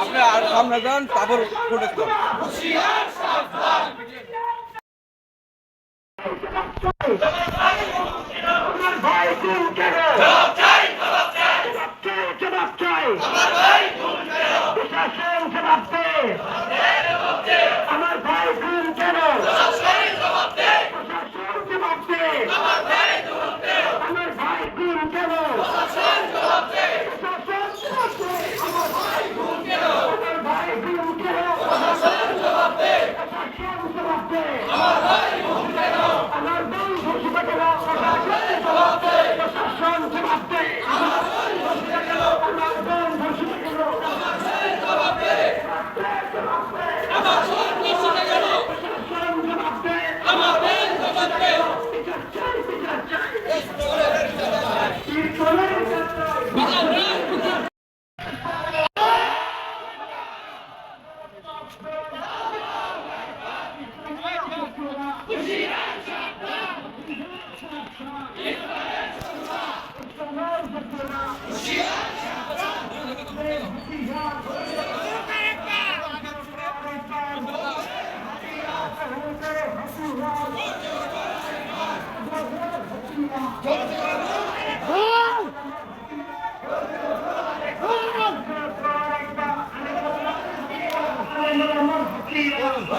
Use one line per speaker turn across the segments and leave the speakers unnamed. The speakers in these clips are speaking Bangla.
আপনি আর সামনে যান তারপর প্রোটেস্ট
জবাব চাই জবাব চাই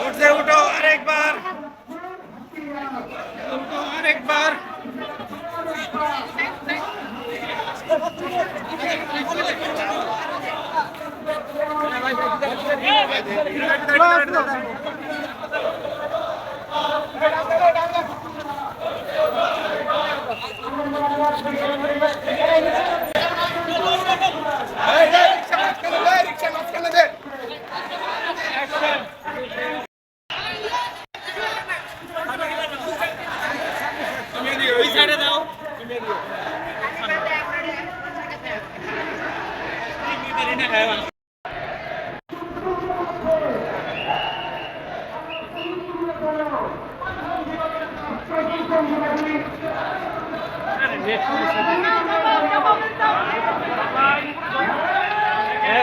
উঠে উঠো। Hey, hey!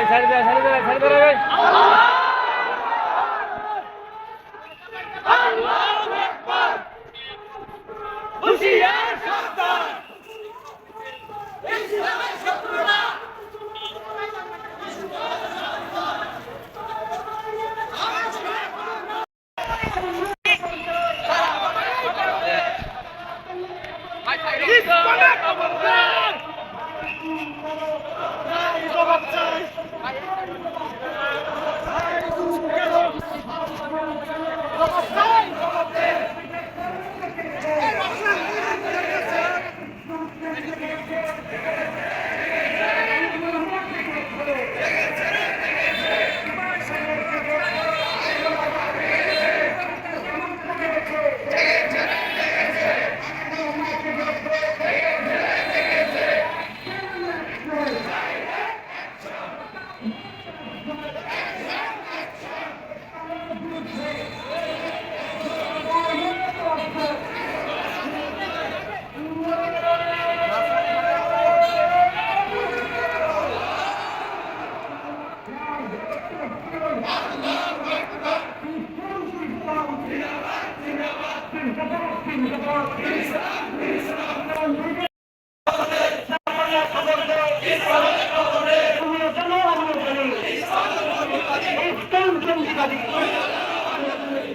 ছাড়
দেয় ছাড় দেয় ছাড় দেয় Let's go!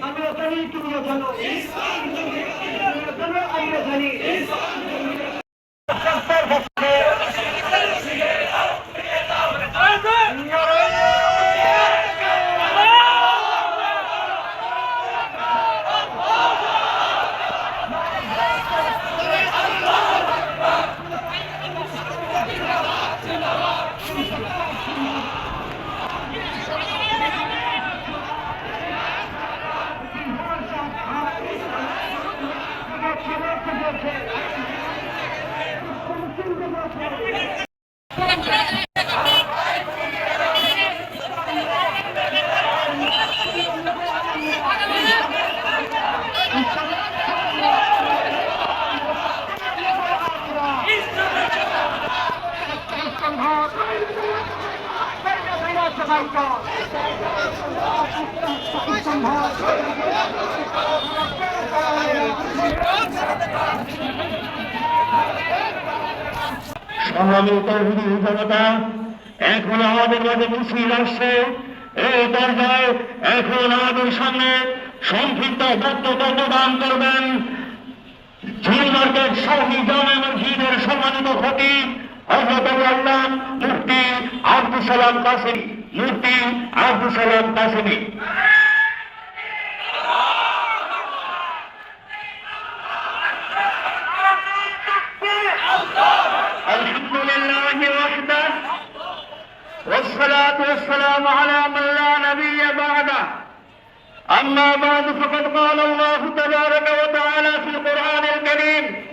আমরা শহীদ তুমি জানো। ইসলাম এখন আমাদের মাঝে মিছিল আসছে। এই দরজায় এখন আমাদের সামনে সংক্ষিপ্ত বক্তব্য দান করবেন ঝিল মার্কেট শাহী জামে মসজিদের সম্মানিত হজরত আল্লাহ মুফতি আব্দুল সালাম কাসেমি। মুফতি আব্দুল সালাম কাসেমি। والصلاة والسلام على من لا نبي بعده أما بعد فقد قال الله تبارك وتعالى في القرآن الكريم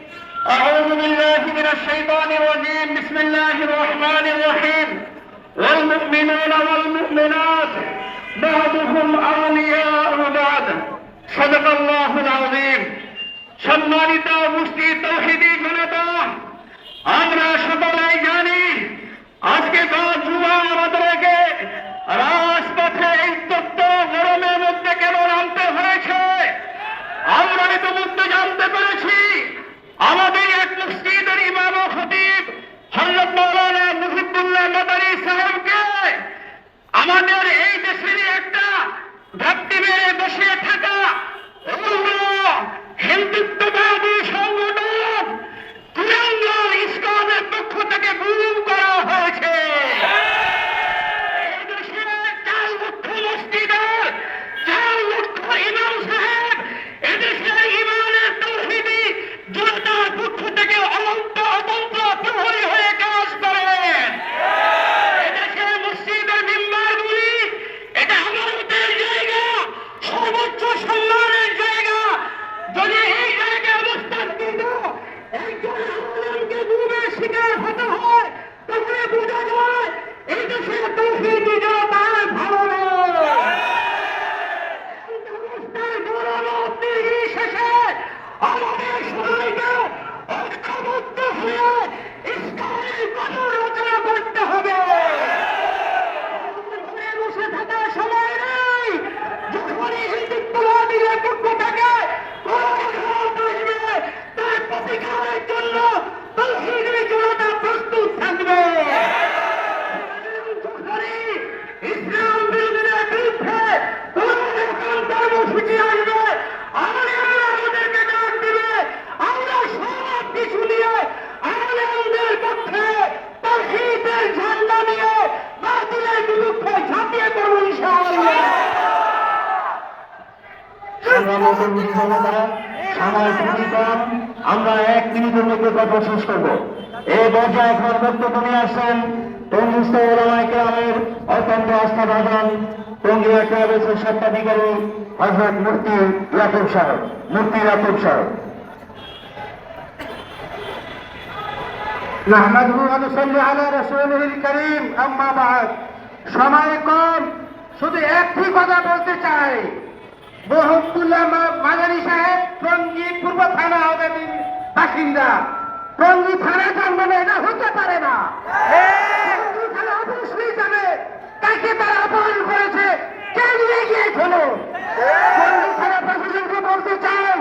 أعوذ بالله من الشيطان الرجيم بسم الله الرحمن الرحيم والمؤمنون والمؤمنات بعضهم أولياء بعض صدق الله العظيم সম্মানিত মুফতি তৌহিদি জনতা আমরা সকলেই জানি আজকে বিরুদ্ধে ঝাঁপিয়ে পড়ব ইনশাআল্লাহ সময় খুবই কম আমরা এক মিনিটের মধ্যে কথা শেষ করব এই দরজা এখন বক্তব্য নিয়ে আসছেন টঙ্গিস্থ ওলামায় গ্রামের অত্যন্ত আস্থা ভাজন টঙ্গিয়া ট্রাভেলসের স্বত্বাধিকারী হজরত মুফতি ইয়াকুব সাহেব মুফতি ইয়াকুব সাহেব نحمده ونصلي على رسوله الكريم أما بعد সময় কম, শুধু একটি কথা বলতে চাই। বহুবুল্লাহ মাদারি সাহেব, টঙ্গী পূর্ব থানা বাসিন্দা। টঙ্গী থানা এটা হতে পারে না। তাকে তারা অপহরণ করেছে। কে নিয়ে গিয়েছিল থানা প্রশাসনকে বলতে চাই,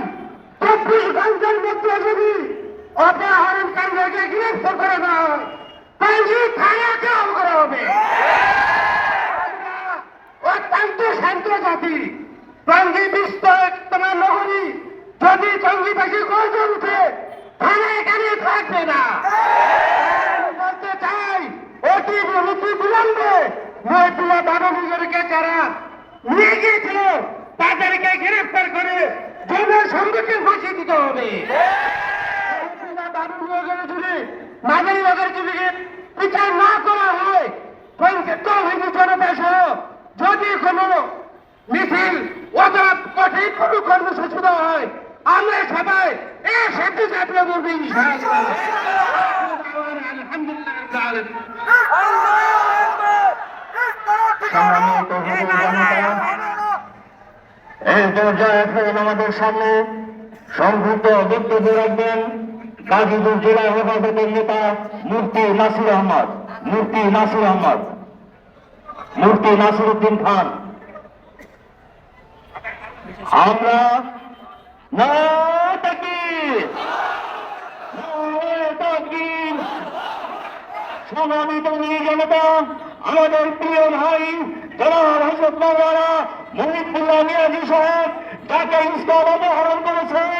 চব্বিশ ঘণ্টার মধ্যে যদি অপহরণকারীদেরকে গ্রেফতার করে দেওয়া হয় টঙ্গী থানাকে করা হবে। অত্যন্ত শান্ত জাতি। টঙ্গী বিস্তার, তোমার নগরী যদি টঙ্গীবাসী গর্জে উঠে থানা এখানে থাকবে না। বলতে চাই অতি অতি বিলম্বে মহিলা বাবুগুলোকে যারা নিয়ে গিয়েছিল, তাদেরকে গ্রেফতার করে জেলের সম্মুখীন ঘোষিত দিতে হবে। বাবুগুলোকে যদি মাদারি নগর যদি বিচার না করা হয় তৌহিদি জনতা সহ। যদি কোনো মিছিল অথবা কঠিন কোনো কর্মসূচি দেওয়া হয়, আমরা সবাই এই সাথে চাপড়ে করব এই পর্যায়ে এখন আমাদের সামনে সংযুক্ত বক্তব্য রাখবেন গাজীপুর জেলা হেফাজতের নেতা মুফতি নাসির আহমদ, মুফতি নাসির আহমদ, মুফতি নাসির উদ্দিন খান। আমরা নাটকীর সমাবেত জনতা, আমাদের প্রিয় ভাই, জনাব হজরত মাওলানা মহিবুল্লাহ মিয়াজি সাহেব, যাকে ইসলাম অপহরণ করেছে।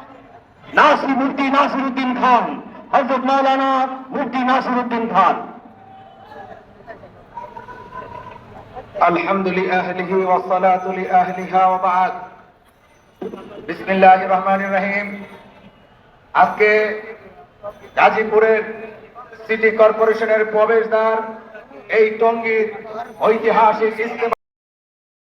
নাসির মুফতি নাসির উদ্দিন খান হজরত মৌলানা মুফতি নাসির উদ্দিন খান
الحمد لأهله والصلاة لأهلها وبعد بسم الله الرحمن الرحيم আজকে গাজীপুরের সিটি কর্পোরেশনের প্রবেশদ্বার এই টঙ্গীর ঐতিহাসিক ইস্তেমা